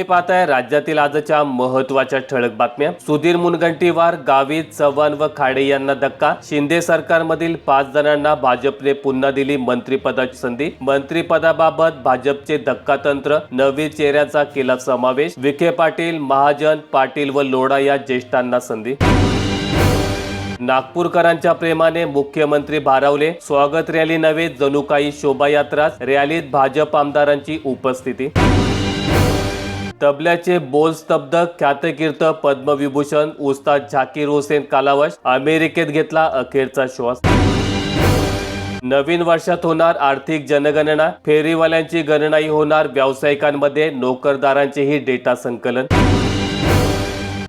तुम्ही पाहताय राज्यातील आजच्या महत्त्वाच्या ठळक बातम्या. सुधीर मुनगंटीवार गावित चव्हाण व खाडे यांना धक्का. शिंदे सरकारमधील पाच जणांना भाजपने पुन्हा दिली मंत्रिपदाची संधी. मंत्रिपदाबाबत भाजपचे धक्कातंत्र. नवी चेहऱ्याचा केला समावेश. विखे पाटील महाजन पाटील व लोढा या ज्येष्ठांना संधी. नागपूरकरांच्या प्रेमाने मुख्यमंत्री भारावले. स्वागत रॅली नव्हे जणू काही शोभायात्राच. रॅलीत भाजप आमदारांची उपस्थिती. तबल्याचे बोल स्तब्ध ख्यातकीर्त पद्मविभूषण उस्ताद झाकीर हुसेन कालावश अमेरिकेत घेतला अखेरचा श्वास. नवीन वर्षात होणार आर्थिक जनगणना फेरीवाल्यांची गणनाही होणार व्यावसायिकांमध्ये नोकरदारांचेही डेटा संकलन.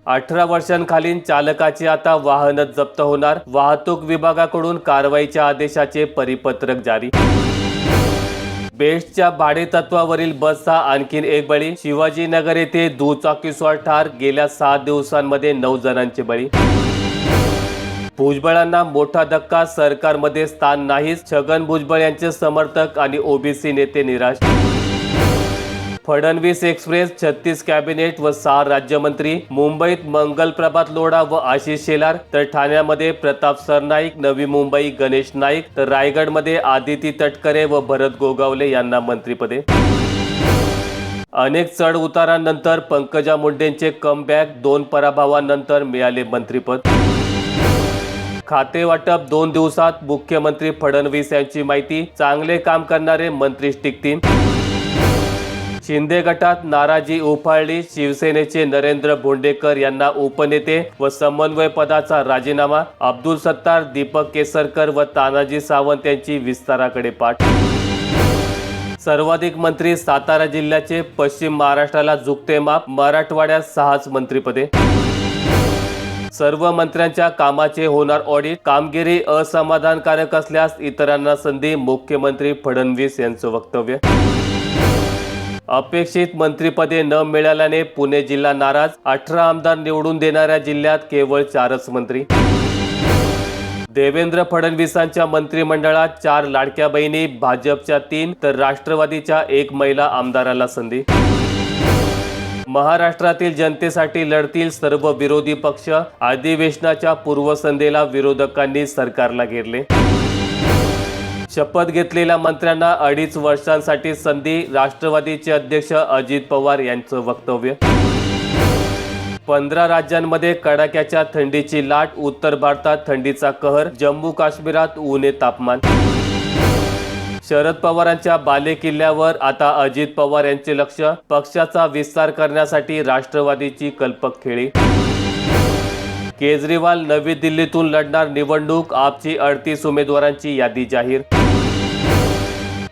अठरा वर्षांखालील चालकाची आता वाहनच जप्त होणार वाहतूक विभागाकडून कारवाईच्या आदेशाचे परिपत्रक जारी. बेस्टच्या भाडेतत्वावरील बसचा आणखीन एक बळी. शिवाजीनगर येथे दुचाकीस्वार ठार. गेल्या सात दिवसांमध्ये नऊ जणांचे बळी. भुजबळांना मोठा धक्का. सरकारमध्ये स्थान नाहीच. छगन भुजबळ यांचे समर्थक आणि ओबीसी नेते निराश. फडणवीस एक्सप्रेस छत्तीस कॅबिनेट व सहा राज्यमंत्री मुंबईत मंगल प्रभात लोढा व आशिष शेलार तर ठाण्यामध्ये प्रताप सरनाईक नवी मुंबई गणेश नाईक तर रायगडमध्ये आदिती तटकरे व भरत गोगावले यांना मंत्रिपदे. अनेक चढ उतारांनंतर पंकजा मुंडेंचे कमबॅक दोन पराभवानंतर मिळाले मंत्रिपद. खाते वाटप दोन दिवसात मुख्यमंत्री फडणवीस यांची माहिती चांगले काम करणारे मंत्री टिकतील शिंदे गटात नाराजी उफाळली. शिवसेनेचे नरेंद्र भोंडेकर यांना उपनेते व समन्वय पदाचा राजीनामा. अब्दुल सत्तार दीपक केसरकर व तानाजी सावंत यांची विस्ताराकडे पाठ. सर्वाधिक मंत्री सातारा जिल्ह्याचे पश्चिम महाराष्ट्राला झुकते माप मराठवाड्यात सहाच मंत्रीपदे. सर्व मंत्र्यांच्या कामाचे होणार ऑडिट. कामगिरी असमाधानकारक असल्यास इतरांना संधी मुख्यमंत्री फडणवीस यांचं वक्तव्य. अपेक्षित मंत्रीपदे न मिळाल्याने पुणे जिल्हा नाराज. अठरा आमदार निवडून देणाऱ्या जिल्ह्यात केवळ चारच मंत्री. देवेंद्र फडणवीसांच्या मंत्रिमंडळात चार लाडक्या बहिणी भाजपच्या तीन तर राष्ट्रवादीच्या एक महिला आमदाराला संधी. महाराष्ट्रातील जनतेसाठी लढतील सर्व विरोधी पक्ष. अधिवेशनाच्या पूर्वसंध्येला विरोधकांनी सरकारला घेरले. शपथ घेतलेल्या मंत्र्यांना अडीच वर्षांसाठी संधी राष्ट्रवादीचे अध्यक्ष अजित पवार यांचं वक्तव्य. पंधरा राज्यांमध्ये कडाक्याच्या थंडीची लाट उत्तर भारतात थंडीचा कहर जम्मू काश्मीरात ऊने तापमान. शरद पवारांच्या बालेकिल्ल्यावर आता अजित पवार यांचे लक्ष पक्षाचा विस्तार करण्यासाठी राष्ट्रवादीची कल्पक खेळी केजरीवाल नवी दिल्लीतून लढणार निवडणूक आपची अडतीस उमेदवारांची यादी जाहीर.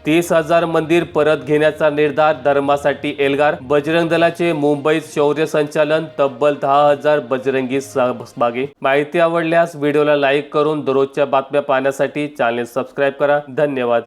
तीस हजार मंदिर परत घेण्याचा निर्धार धर्मासाठी एल्गार. बजरंग दलाचे मुंबईत शौर्य संचालन तब्बल दहा हजार बजरंगी सहभागी माहिती आवडल्यास व्हिडिओला लाईक करून दररोजच्या बातम्या पाहण्यासाठी चॅनेल सबस्क्राईब करा. धन्यवाद.